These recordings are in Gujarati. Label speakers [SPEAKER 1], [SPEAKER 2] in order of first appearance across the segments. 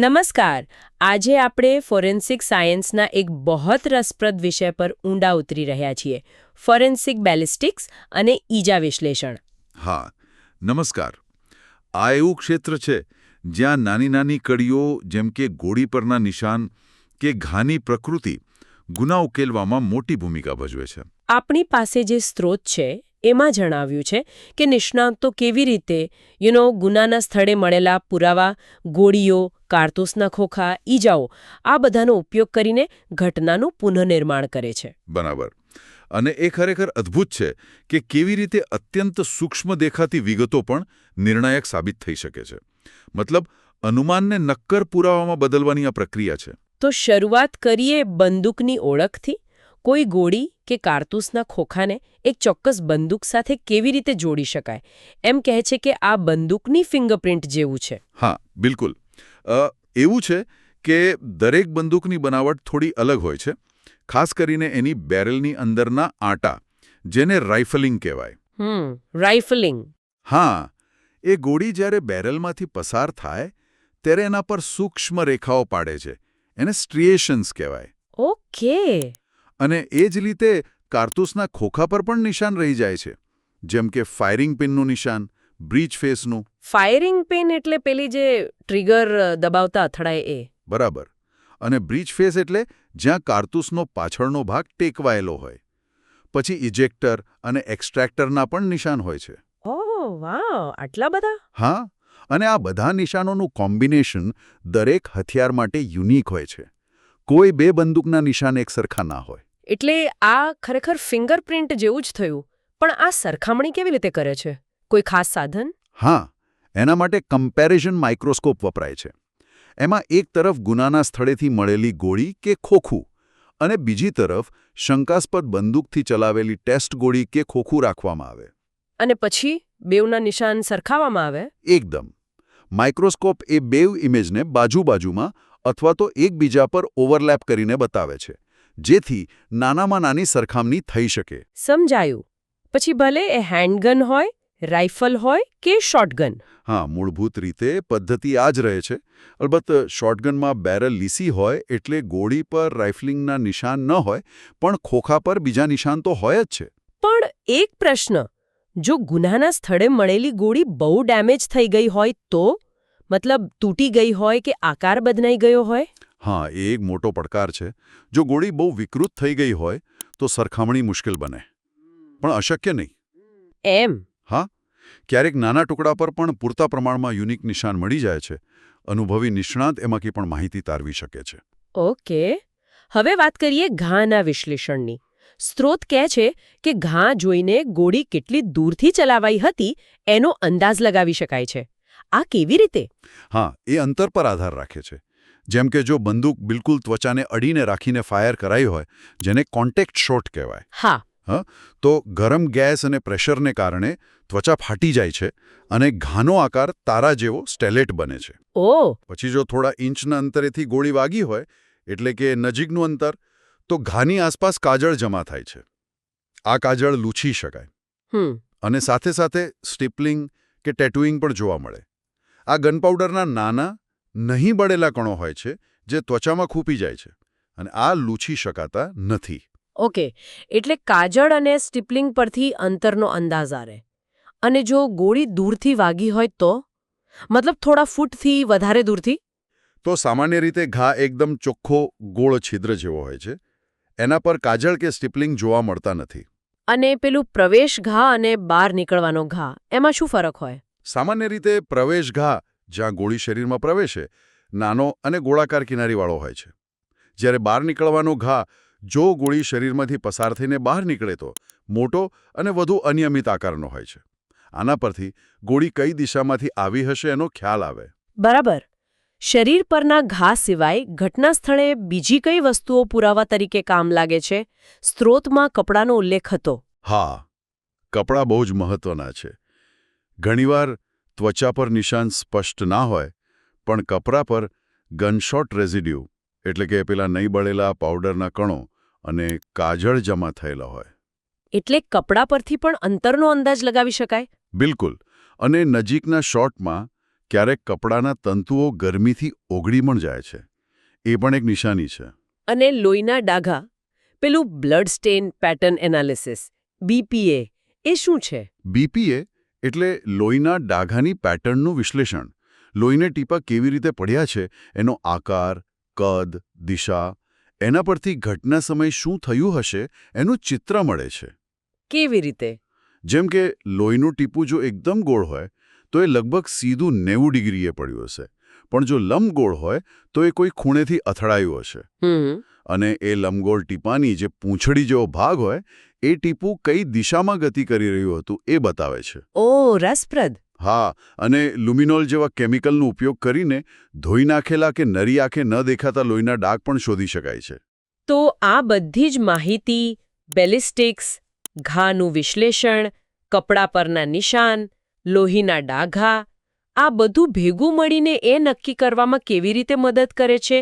[SPEAKER 1] નમસ્કાર. આજે આપણે ફોરેન્સિક સાયન્સના એક બહોત રસપ્રદ વિષય પર ઊંડા ઉતરી રહ્યા છીએ. ફોરેન્સિક બેલિસ્ટિક્સ અને ઈજા વિશ્લેષણ.
[SPEAKER 2] હા નમસ્કાર. આ એવું ક્ષેત્ર છે જ્યાં નાની નાની કડીઓ જેમ કે ગોળી પરના નિશાન કે ઘાની પ્રકૃતિ ગુના ઉકેલવામાં મોટી ભૂમિકા ભજવે છે.
[SPEAKER 1] આપણી પાસે જે સ્ત્રોત છે એમાં જણાવ્યું છે કે નિષ્ણાંતો કેવી રીતે યુનો ગુનાના સ્થળે મળેલા પુરાવા ગોળીઓ કારતૂસના ખોખા ઈજાઓ આ બધાનો ઉપયોગ કરીને ઘટનાનું પુનઃનિર્માણ કરે છે.
[SPEAKER 2] બરાબર. અને એ ખરેખર અદ્ભુત છે કે કેવી રીતે અત્યંત સૂક્ષ્મ દેખાતી વિગતો પણ નિર્ણાયક સાબિત થઈ શકે છે. મતલબ અનુમાનને નક્કર પુરાવામાં બદલવાની આ પ્રક્રિયા છે.
[SPEAKER 1] તો શરૂઆત કરીએ બંદૂકની ઓળખથી? કોઈ ગોળી કે કારતૂસના ખોખાને એક ચોક્કસ બંદૂક સાથે કેવી રીતે જોડી શકાય? એમ કહે છે કે આ બંદૂકની ફિંગરપ્રિન્ટ જેવું છે.
[SPEAKER 2] હા બિલકુલ. એવું છે કે દરેક બંદૂકની બનાવટ થોડી અલગ હોય છે ખાસ કરીને એની બેરલની અંદરના આંટા જેને રાઇફલિંગ કહેવાય.
[SPEAKER 1] હમ રાઇફલિંગ.
[SPEAKER 2] હા એ ગોળી જ્યારે બેરલમાંથી પસાર થાય ત્યારે એના પર સૂક્ષ્મ રેખાઓ પાડે છે એને સ્ટ્રીએશન્સ કહેવાય.
[SPEAKER 1] ઓકે.
[SPEAKER 2] અને એ જ રીતે કારતૂસના ખોખા પર પણ નિશાન રહી જાય છે. જેમ કે ફાયરિંગ પિનનું નિશાન બ્રીચ ફેસનું.
[SPEAKER 1] ફાયરિંગ પિન એટલે પેલી જે ટ્રિગર દબાવતા અથડાય એ.
[SPEAKER 2] બરાબર. અને બ્રીચ ફેસ એટલે જ્યાં કારતૂસનો પાછળનો ભાગ ટેકવાયેલો હોય. પછી ઇજેક્ટર અને એક્સ્ટ્રેક્ટરના પણ નિશાન હોય છે.
[SPEAKER 1] આટલા બધા?
[SPEAKER 2] હા. અને આ બધા નિશાનોનું કોમ્બિનેશન દરેક હથિયાર માટે યુનિક હોય છે. કોઈ બે બંદૂકના નિશાન એક સરખા ના હોય.
[SPEAKER 1] એટલે આ ખરેખર ફિંગરપ્રિન્ટ જેવું જ થયું. પણ આ સરખામણી કેવી રીતે કરે છે? કોઈ ખાસ સાધન?
[SPEAKER 2] હા એના માટે કમ્પેરિઝન માઇક્રોસ્કોપ વપરાય છે. એમાં એક તરફ ગુનાના સ્થળેથી મળેલી ગોળી કે ખોખું અને બીજી તરફ શંકાસ્પદ બંદૂકથી ચલાવેલી ટેસ્ટ ગોળી કે ખોખું રાખવામાં આવે.
[SPEAKER 1] અને પછી બેવના નિશાન સરખાવવામાં આવે?
[SPEAKER 2] એકદમ. માઇક્રોસ્કોપ એ બેવ ઇમેજને બાજુ બાજુમાં અથવા તો એકબીજા પર ઓવરલેપ કરીને બતાવે છે. જેથી નાનામાં નાની સરખામણી થઈ શકે.
[SPEAKER 1] સમજાયું. પછી ભલે એ હેન્ડગન હોય રાઇફલ હોય કે શોટગન.
[SPEAKER 2] હા મૂળભૂત રીતે પદ્ધતિ આ જ રહે છે. અલબત્ત શોટગનમાં બેરલ લીસી હોય એટલે ગોળી પર રાઇફલિંગના નિશાન ન હોય પણ ખોખા પર બીજા નિશાન તો હોય જ છે.
[SPEAKER 1] પણ એક પ્રશ્ન. જો ગુનાના સ્થળે મળેલી ગોળી બહુ ડેમેજ થઈ ગઈ હોય તો? મતલબ તૂટી ગઈ હોય કે આકાર બદનાઈ ગયો હોય?
[SPEAKER 2] હા એ એક મોટો પડકાર છે. જો ગોળી બહુ વિકૃત થઈ ગઈ હોય તો સરખામણી મુશ્કેલ બને. પણ અશક્ય નહીં.
[SPEAKER 1] એમ?
[SPEAKER 2] હા. ક્યારેક નાના ટુકડા પર પણ પૂરતા પ્રમાણમાં યુનિક નિશાન મળી જાય છે. અનુભવી નિષ્ણાંત એમાંથી પણ માહિતી તારવી શકે છે.
[SPEAKER 1] ઓકે. હવે વાત કરીએ ઘાના વિશ્લેષણની. સ્ત્રોત કહે છે કે ઘા જોઈને ગોળી કેટલી દૂરથી ચલાવાઈ હતી એનો અંદાજ લગાવી શકાય છે. આ કેવી રીતે?
[SPEAKER 2] હા એ અંતર પર આધાર રાખે છે. જેમ કે જો બંદૂક બિલકુલ ત્વચાને અડીને રાખીને ફાયર કરાઈ હોય જેને કોન્ટેક્ટ શોટ કહેવાય.
[SPEAKER 1] હા.
[SPEAKER 2] તો ગરમ ગેસ અને પ્રેશરને કારણે ત્વચા ફાટી જાય છે અને ઘાનો આકાર તારા જેવો સ્ટેલેટ બને છે.
[SPEAKER 1] ઓ.
[SPEAKER 2] પછી જો થોડા ઇંચના અંતરેથી ગોળી વાગી હોય એટલે કે નજીકનું અંતર તો ઘાની આસપાસ કાજળ જમા થાય છે. આ કાજળ લૂછી શકાય. અને સાથે સાથે સ્ટીપલિંગ કે ટેટુઇંગ પણ જોવા મળે. આ ગનપાઉડરના નાના નહીં બળેલા કણો હોય છે જે ત્વચામાં ખૂપી જાય છે અને આ લૂછી શકાતા નથી.
[SPEAKER 1] ઓકે એટલે કાજળ અને સ્ટીપલિંગ પરથી અંતરનો અંદાજ આવે અને જો ગોળી દૂરથી વાગી હોય તો? મતલબ થોડા ફૂટથી વધારે દૂરથી?
[SPEAKER 2] તો સામાન્ય રીતે ઘા એકદમ ચોખ્ખો ગોળ છિદ્ર જેવો હોય છે. એના પર કાજળ કે સ્ટીપલિંગ જોવા મળતા નથી.
[SPEAKER 1] અને પેલું પ્રવેશ ઘા અને બહાર નીકળવાનો ઘા એમાં શું ફરક હોય?
[SPEAKER 2] સામાન્ય રીતે પ્રવેશ ઘા જ્યાં ગોળી શરીરમાં પ્રવેશે નાનો અને ગોળાકાર કિનારીવાળો હોય છે. જ્યારે બહાર નીકળવાનો ઘા જો ગોળી શરીરમાંથી પસાર થઈને બહાર નીકળે તો મોટો અને વધુ અનિયમિત આકારનો હોય છે. આના પરથી ગોળી કઈ દિશામાંથી આવી હશે એનો ખ્યાલ આવે.
[SPEAKER 1] બરાબર. શરીર પરના ઘા સિવાય ઘટના સ્થળે બીજી કઈ વસ્તુઓ પુરાવા તરીકે કામ લાગે છે? સ્ત્રોતમાં કપડાનો ઉલ્લેખ હતો.
[SPEAKER 2] હા કપડાં બહુ જ મહત્વના છે. ઘણીવાર ત્વચા પર નિશાન સ્પષ્ટ ના હોય પણ કપરા પર ગનશોટ રેઝિડ્યુ એટલે કે પેલા નહીં બળેલા પાવડરના કણો અને કાજળ જમા થયેલા હોય.
[SPEAKER 1] એટલે કપડા પરથી પણ અંતરનો અંદાજ લગાવી શકાય?
[SPEAKER 2] બિલકુલ. અને નજીકના શોટમાં ક્યારેક કપડાના તંતુઓ ગરમીથી ઓગળી પણ જાય છે. એ પણ એક નિશાની છે.
[SPEAKER 1] અને લોહીના ડાઘા પેલું blood stain pattern analysis BPA એ શું છે?
[SPEAKER 2] બીપીએ એટલે લોહીના ડાઘાની પેટર્નનું વિશ્લેષણ. લોહીને ટીપા કેવી રીતે પડ્યા છે એનો આકાર કદ દિશા એના પરથી ઘટના સમય શું થયું હશે એનું ચિત્ર મળે છે.
[SPEAKER 1] કેવી રીતે?
[SPEAKER 2] જેમ કે લોહીનું ટીપું જો એકદમ ગોળ હોય તો એ લગભગ સીધું નેવું ડિગ્રીએ પડ્યું હશે. પણ જો લંબગોળ હોય તો એ કોઈ ખૂણેથી અથડાયું હશે. અને એ લંબગોળ ટીપાની જે પૂંછડી જેવો ભાગ હોય એ ટીપું કઈ દિશામાં ગતિ કરી રહ્યું હતું એ બતાવે છે.
[SPEAKER 1] ઓ રસપ્રદ.
[SPEAKER 2] હા અને લુમિનોલ જેવા કેમિકલનો ઉપયોગ કરીને ધોઈ નાખેલા કે નરી આંખે ન દેખાતા લોહીના ડાઘ પણ શોધી શકાય છે.
[SPEAKER 1] તો આ બધી જ માહિતી બેલિસ્ટિક્સ ઘાનું વિશ્લેષણ કપડા પરના નિશાન લોહીના ડાઘા આ બધું ભેગું મળીને એ નક્કી કરવામાં કેવી રીતે મદદ કરે છે?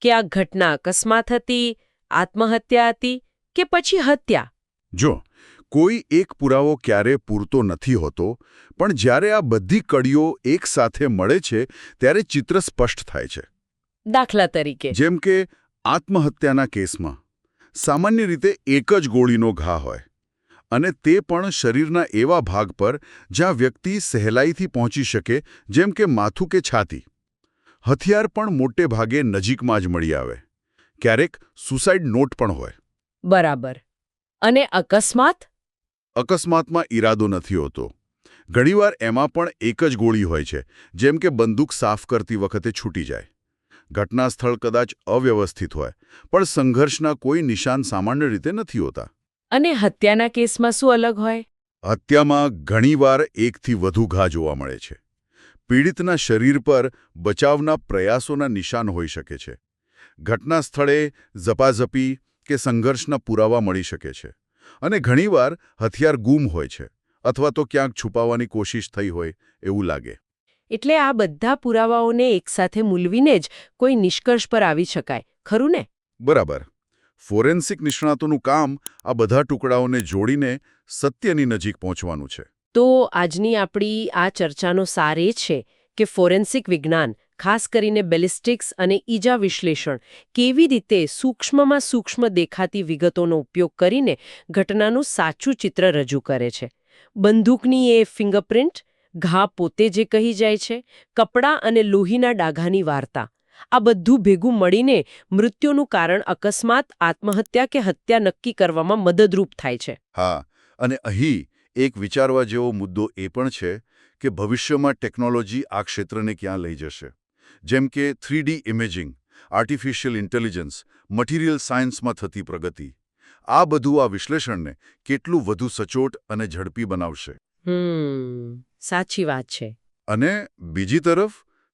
[SPEAKER 1] કે આ ઘટના અકસ્માત હતી આત્મહત્યા હતી કે પછી હત્યા?
[SPEAKER 2] જો કોઈ એક પુરાવો ક્યારે પૂરતો નથી હોતો પણ જ્યારે આ બધી કડીઓ એકસાથે મળે છે ત્યારે ચિત્ર સ્પષ્ટ થાય છે.
[SPEAKER 1] દાખલા તરીકે.
[SPEAKER 2] જેમ કે આત્મહત્યાના કેસમાં સામાન્ય રીતે એક જ ગોળીનો ઘા હોય. અને તે પણ શરીરના એવા ભાગ પર જ્યાં વ્યક્તિ સહેલાઈથી પહોંચી શકે જેમ કે માથું કે છાતી. હથિયાર પણ મોટે ભાગે નજીકમાં જ મળી આવે. ક્યારેક સુસાઇડ નોટ પણ હોય.
[SPEAKER 1] બરાબર. અને અકસ્માત?
[SPEAKER 2] અકસ્માતમાં ઈરાદો નથી હોતો. ઘણીવાર એમાં પણ એક જ ગોળી હોય છે જેમ કે બંદૂક સાફ કરતી વખતે છૂટી જાય. ઘટના સ્થળ કદાચ અવ્યવસ્થિત હોય પણ સંઘર્ષના કોઈ નિશાન સામાન્ય રીતે નથી હોતા.
[SPEAKER 1] અને હત્યાના કેસમાં શું અલગ હોય?
[SPEAKER 2] હત્યામાં ઘણીવાર એકથી વધુ ઘા જોવા મળે છે. પીડિતના શરીર પર બચાવના પ્રયાસોના નિશાન હોઈ શકે છે. ઘટના સ્થળે ઝપાઝપી કે સંઘર્ષના પુરાવા મળી શકે છે. અને ઘણીવાર હથિયાર ગુમ હોય છે અથવા તો ક્યાંક છુપાવવાની કોશિશ થઈ હોય એવું લાગે.
[SPEAKER 1] એટલે આ બધા પુરાવાઓને એકસાથે મૂલવીને જ કોઈ નિષ્કર્ષ પર આવી શકાય ખરું ને?
[SPEAKER 2] બરાબર. ફોરેન્સિક નિષ્ણાતોનું કામ આ બધા ટુકડાઓને જોડીને સત્યની નજીક પહોંચવાનું છે.
[SPEAKER 1] તો આજની આપણી આ ચર્ચાનો સાર એ છે કે ફોરેન્સિક વિજ્ઞાન, ખાસ કરીને બેલિસ્ટિક્સ અને ઈજા વિશ્લેષણ, કેવી રીતે સૂક્ષ્મમાં સૂક્ષ્મ દેખાતી વિગતોનો ઉપયોગ કરીને ઘટનાનું સાચું ચિત્ર રજૂ કરે છે. બંદૂકની એ ફિંગરપ્રિન્ટ, ઘા પોતે જે કહી જાય છે, કપડાં અને લોહીના ડાઘાની વાર્તા. આ બધું ભેગું મળીને મૃત્યુનું કારણ અકસ્માત આત્મહત્યા કે હત્યા નક્કી કરવામાં મદદરૂપ થાય છે.
[SPEAKER 2] હા અને અહીં એક વિચારવા જેવો મુદ્દો એ પણ છે કે ભવિષ્યમાં ટેકનોલોજી આ ક્ષેત્રને ક્યાં લઈ જશે? જેમ કે three D imaging artificial intelligence material સાયન્સમાં થતી પ્રગતિ. આ બધું આ વિશ્લેષણને કેટલું વધુ સચોટ અને ઝડપી બનાવશે.
[SPEAKER 1] સાચી વાત છે.
[SPEAKER 2] અને બીજી તરફ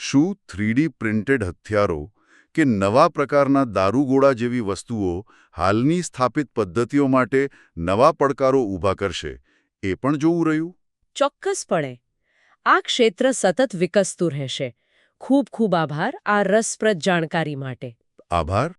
[SPEAKER 2] શું થ્રીડી પ્રિન્ટેડ હથિયારો કે નવા પ્રકારના દારૂગોળા જેવી વસ્તુઓ હાલની સ્થાપિત પદ્ધતિઓ માટે નવા પડકારો ઊભા કરશે એ પણ જોવું રહ્યું?
[SPEAKER 1] ચોક્કસપણે. આ ક્ષેત્ર સતત વિકસતું રહેશે. ખૂબ ખૂબ આભાર આ રસપ્રદ જાણકારી માટે.
[SPEAKER 2] આભાર.